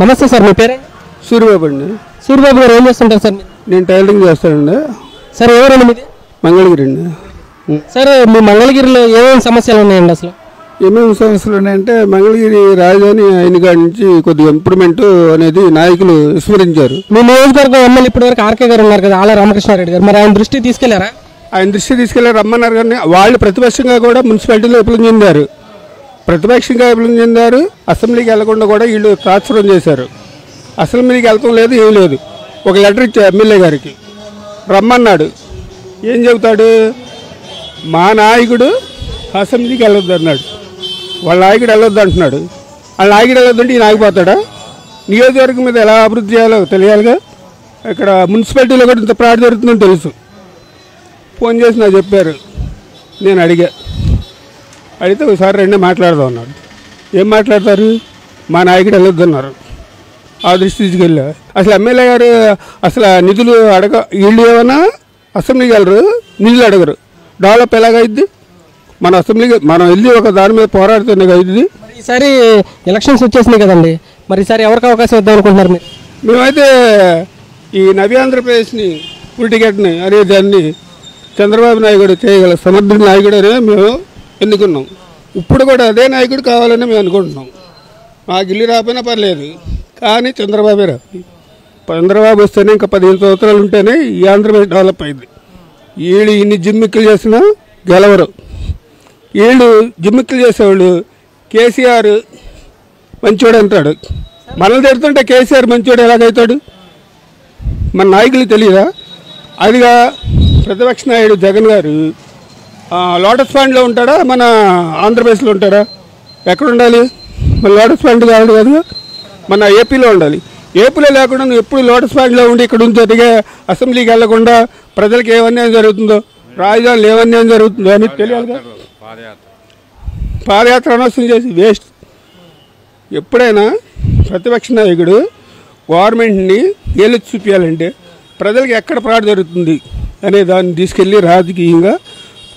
నమస్తే సార్ మీ పేరే సూర్యబాబు అండి. సూర్యబాబు గారు ఏం చేస్తుంటారు సార్ నేను టైలరింగ్ చేస్తానండి. సార్ ఎవరండి మీది? మంగళగిరి అండి. సార్ మీ మంగళగిరిలో ఏమేమి సమస్యలు ఉన్నాయండి అసలు? ఏమేమి సమస్యలు ఉన్నాయంటే మంగళగిరి రాజధాని అయిన కాడి నుంచి కొద్దిగా ఇంప్రూవ్మెంట్ అనేది నాయకులు విస్మరించారు. మీ నియోజకవర్గం ఎమ్మెల్యే ఇప్పటివరకు ఆర్కే గారు ఉన్నారు కదా ఆల రామకృష్ణారెడ్డి గారు. మరి ఆయన దృష్టికి తీసుకెళ్ళారా? ఆయన దృష్టి తీసుకెళ్ళి రమ్మన్నారు కానీ వాళ్ళు ప్రతిపక్షంగా కూడా మున్సిపాలిటీలో విఫలం చెందారు ప్రతిపక్షంగా అభివృద్ధి చెందారు. అసెంబ్లీకి వెళ్ళకుండా కూడా వీళ్ళు ట్రాన్స్ఫర్ చేశారు. అసెంబ్లీకి వెళ్తాం లేదు ఏం లేదు. ఒక లెటర్ ఇచ్చా ఎమ్మెల్యే గారికి. రమ్మన్నాడు. ఏం చెబుతాడు? మా నాయకుడు అసెంబ్లీకి వెళ్ళొద్దు అన్నాడు. వాళ్ళ నాయకుడు వెళ్ళొద్దు అంటున్నాడు. వాళ్ళ నాయకుడు వెళ్ళొద్దంటే ఈయన ఆగిపోతాడా? నియోజకవర్గం మీద ఎలా అభివృద్ధి చేయాలో తెలియాలిగా? ఇక్కడ మున్సిపాలిటీలో కూడా ఇంత ప్రాణ జరుగుతుందని తెలుసు. ఫోన్ చేసి నాకు చెప్పారు. నేను అడిగా. అడిగితే ఒకసారి రెండే మాట్లాడదాం అన్నాడు. ఏం మాట్లాడతారు? మా నాయకుడు వెళ్ళొద్దన్నారు ఆ దృష్టి తీసుకెళ్ళా. అసలు ఎమ్మెల్యే గారు అసలు నిధులు అడగ వీళ్ళు ఏమన్నా అసెంబ్లీకి వెళ్ళరు? నిధులు అడగరు. డెవలప్ ఎలాగైద్ది మన అసెంబ్లీకి మనం వెళ్ళి ఒక దాని మీద పోరాడుతున్న అయింది ఈసారి ఎలక్షన్స్ వచ్చేసినాయి కదండి. మరి ఈసారి ఎవరికి అవకాశం ఇద్దాం అనుకుంటున్నారు మీరు? మేమైతే ఈ నవ్య ఆంధ్రప్రదేశ్ని ఫుల్ టికెట్ని అనే దాన్ని చంద్రబాబు నాయుడు చేయగల సమర్థుడు నాయకుడు అనే మేము. ఎన్నుకున్నాం ఇప్పుడు కూడా అదే నాయకుడు కావాలని మేము అనుకుంటున్నాం. మాకు ఇల్లు రాకపోయినా పర్లేదు కానీ చంద్రబాబే రావాలి చంద్రబాబు వస్తేనే ఇంకా పదిహేను సంవత్సరాలు ఉంటేనే ఈ ఆంధ్రప్రదేశ్ డెవలప్ అయింది. వీళ్ళు ఇన్ని జిమ్మిక్కులు చేసినా గెలవరు. వీళ్ళు జిమ్మిక్కులు చేసేవాళ్ళు కేసీఆర్ మంచోడు అంటాడు. మనల్ని తిడుతుంటే కేసీఆర్ మంచోడు ఎలాగైతాడు? మన నాయకులు తెలియదా అదిగా ప్రతిపక్ష నాయుడు జగన్ గారు లోటస్ పాండ్లో ఉంటాడా? మన ఆంధ్రప్రదేశ్లో ఉంటాడా? ఎక్కడ ఉండాలి? మన లోటస్ పాండ్ కాదు కదా? మన ఏపీలో ఉండాలి. ఏపీలో లేకుండా నువ్వు ఎప్పుడు లోటస్ పాండ్లో ఉండి ఇక్కడ ఉంచి అదిగే అసెంబ్లీకి వెళ్ళకుండా ప్రజలకు ఏ అన్యాయం జరుగుతుందో? రాజధానిలో ఏ అన్యాయం జరుగుతుందో అని తెలియాలిగా పాదయాత్ర అనవసరం చేసి వేస్ట్ ఎప్పుడైనా ప్రతిపక్ష నాయకుడు గవర్నమెంట్ని ఏలు చూపించాలంటే ప్రజలకు ఎక్కడ ప్రాడు జరుగుతుంది అనే దాన్ని తీసుకెళ్ళి రాజకీయంగా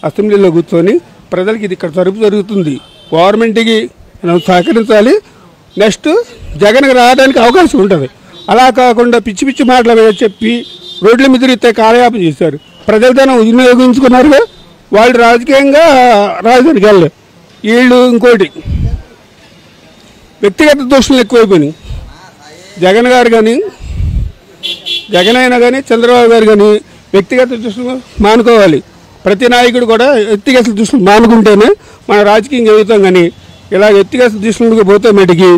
అసెంబ్లీలో కూర్చొని ప్రజలకి ఇది ఇక్కడ తరుపు జరుగుతుంది. గవర్నమెంట్కి మనం సహకరించాలి. నెక్స్ట్ జగన్కి రావడానికి అవకాశం ఉంటుంది. అలా కాకుండా పిచ్చి పిచ్చి మాటలు చెప్పి రోడ్ల మీద తిరిగితే కాలయాపం చేశారు. ప్రజల ధనం వినియోగించుకున్నారు వాళ్ళు రాజకీయంగా రాజధానికి వెళ్ళారు వీళ్ళు ఇంకోటి వ్యక్తిగత దోషులు ఎక్కువైపోయినాయి. జగన్ గారు కానీ జగన్ అయినా కానీ చంద్రబాబు గారు కానీ వ్యక్తిగత దోషులు మానుకోవాలి. ప్రతి నాయకుడు కూడా వ్యక్తిగత దృష్టిలు మానుకుంటేనే మన రాజకీయం ఎదుగుతాం కానీ ఇలా వ్యక్తిగత దృష్టిలకు పోతే మటుకి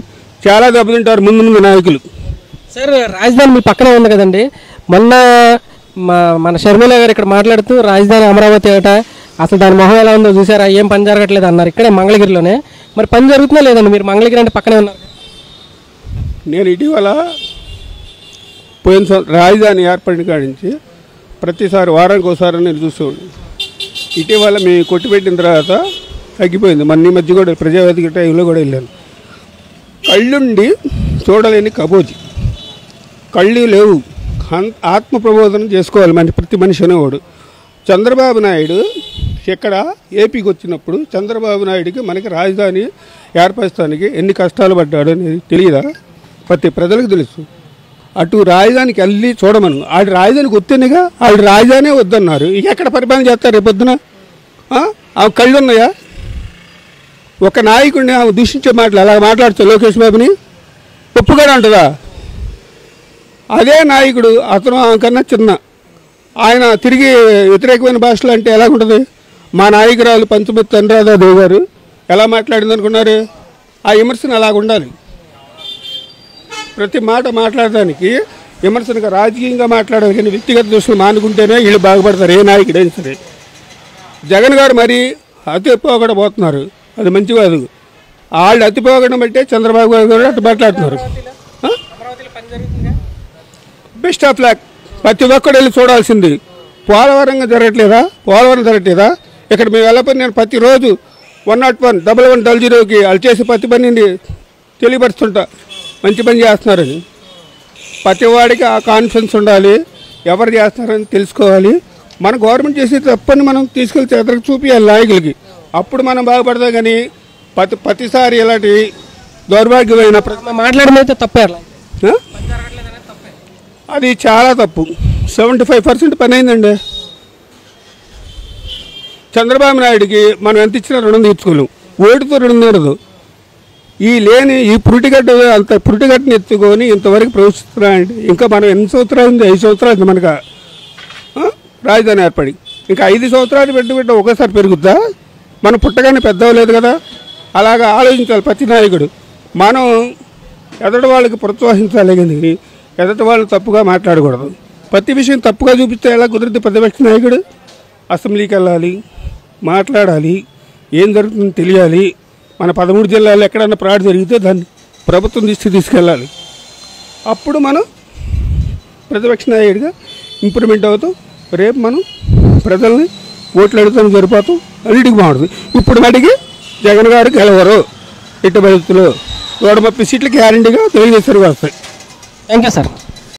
చాలా దెబ్బతింటారు ముందు ముందు నాయకులు. సార్ రాజధాని మీ పక్కనే ఉంది కదండి. మొన్న మా మన షర్మిల గారు ఇక్కడ మాట్లాడుతూ రాజధాని అమరావతి ఏట అసలు దాని మొహం ఎలా ఉందో చూసారా? ఏం పని జరగట్లేదు అన్నారు. ఇక్కడే మంగళగిరిలోనే. మరి పని జరుగుతుందా లేదండి? మీరు మంగళగిరి అంటే పక్కనే ఉన్నారు. నేను ఇటీవల పోయిన రాజధాని ఏర్పడిన కాడి నుంచి ప్రతిసారి వారానికి ఒకసారి నేను చూసేవాడిని ఇటీవల మేము కొట్టిపెట్టిన తర్వాత తగ్గిపోయింది. మన ఈ మధ్య కూడా ప్రజావేదిక టైంలో కూడా వెళ్ళాను. కళ్ళుండి చూడలేని కబోజి. కళ్ళు లేవు. ఆత్మ ప్రబోధన చేసుకోవాలి మన ప్రతి మనిషి అనేవాడు. చంద్రబాబు నాయుడు ఇక్కడ ఏపీకి వచ్చినప్పుడు చంద్రబాబు నాయుడికి మనకి రాజధాని ఏర్పరచడానికి ఎన్ని కష్టాలు పడ్డాడు అనేది తెలియదా ప్రతి ప్రజలకు తెలుసు. అటు రాజధానికి వెళ్ళి చూడమను. ఆడి రాజధానికి వస్తేనేగా ఆడి రాజధానే వద్దన్నారు. ఇక ఎక్కడ పరిపాలన చేస్తారు రేపు పొద్దున? ఆ? కళ్ళు ఉన్నాయా? ఒక నాయకుడిని ఆమె దూషించే మాటలు అలా మాట్లాడుతా లోకేష్ బాబుని? ఒప్పుగా ఉంటుందా అదే నాయకుడు అతను ఆమె కన్నా చిన్న. ఆయన తిరిగి వ్యతిరేకమైన భాషలు అంటే ఎలాగుంటుంది మా నాయకురాలు పంచమతి అనురాధాదేవి గారు ఎలా మాట్లాడింది అనుకున్నారు ఆ విమర్శన అలాగ ఉండాలి? ప్రతి మాట మాట్లాడడానికి విమర్శనగా రాజకీయంగా మాట్లాడడానికి వ్యక్తిగత దృష్టిని మానుకుంటేనే వీళ్ళు బాగుపడతారు ఏ నాయకుడైనా సరే. జగన్ గారు మరి అతి పోగడ పోతున్నారు. అది మంచి కాదు. వాళ్ళు అతిపోగడం బట్టే చంద్రబాబు గారు కూడా అటు మాట్లాడుతున్నారు. Best of luck. ప్రతి ఒక్కడు వెళ్ళి చూడాల్సింది. పోలవరంగా జరగట్లేదా? పోలవరం జరగట్లేదా? ఇక్కడ మేము వెళ్ళపని నేను ప్రతిరోజు one nought one double one double జీరోకి వాళ్ళు చేసే ప్రతి పనిని తెలియపరుస్తుంటా. మంచి పని చేస్తున్నారని ప్రతి వాడికి ఆ కాన్ఫిడెన్స్ ఉండాలి ఎవరు చేస్తున్నారని తెలుసుకోవాలి. మన గవర్నమెంట్ చేసే తప్పని మనం తీసుకెళ్తే ఎదురు చూపించాలి నాయకులకి. అప్పుడు మనం బాగుపడతాం కానీ ప్రతి ప్రతిసారి ఇలాంటి దౌర్భాగ్యమైన ప్ర- మాట్లాడడం అయితే తప్పే అట్లా ఆ? అది చాలా తప్పు. సెవెంటీ ఫైవ్ పర్సెంట్ పని అయిందండి. చంద్రబాబు నాయుడికి మనం ఎంత ఇచ్చినా రుణం తీర్చుకోలేం. ఓటుతో రుణం తీరదు. ఈ లేని ఈ పురిటిగడ్డ అంత పురిటిగడ్డని ఎత్తుకొని ఇంతవరకు ప్రవేశిస్తున్నాయండి ఇంకా మనం ఎన్ని సంవత్సరాలు ఉంది? ఐదు సంవత్సరాలు మనకు. రాజధాని ఏర్పడి. ఇంకా ఐదు సంవత్సరాలు పెట్టి పెట్టి ఒకసారి పెరుగుద్దా? మనం పుట్టగానే పెద్దవలేదు కదా? అలాగా ఆలోచించాలి ప్రతి నాయకుడు. మనం ఎదటి వాళ్ళకి ప్రోత్సహించాలి కానీ ఎదటి వాళ్ళు తప్పుగా మాట్లాడకూడదు. ప్రతి విషయం తప్పుగా చూపిస్తే ఎలా కుదిరితే ప్రతిపక్ష నాయకుడు అసెంబ్లీకి వెళ్ళాలి మాట్లాడాలి ఏం జరుగుతుందో తెలియాలి మన పదమూడు జిల్లాల్లో ఎక్కడన్నా ప్రాడ్ జరిగితే దాన్ని ప్రభుత్వం దృష్టి తీసుకెళ్ళాలి. అప్పుడు మనం ప్రతిపక్ష నాయకుడిగా ఇంప్రూవ్మెంట్ అవుతాం. రేపు మనం ప్రజల్ని ఓట్లు అడుగుతాం జరిపోతాం అన్నిటికి బాగుంటుంది ఇప్పుడు మటుకి జగన్ గారు గెలవరు. ఎట్టి పరిస్థితులు నూట ముప్పై సీట్లు గ్యారంటీగా తెలుగుదేశానికి వస్తాయి. Thank you sir.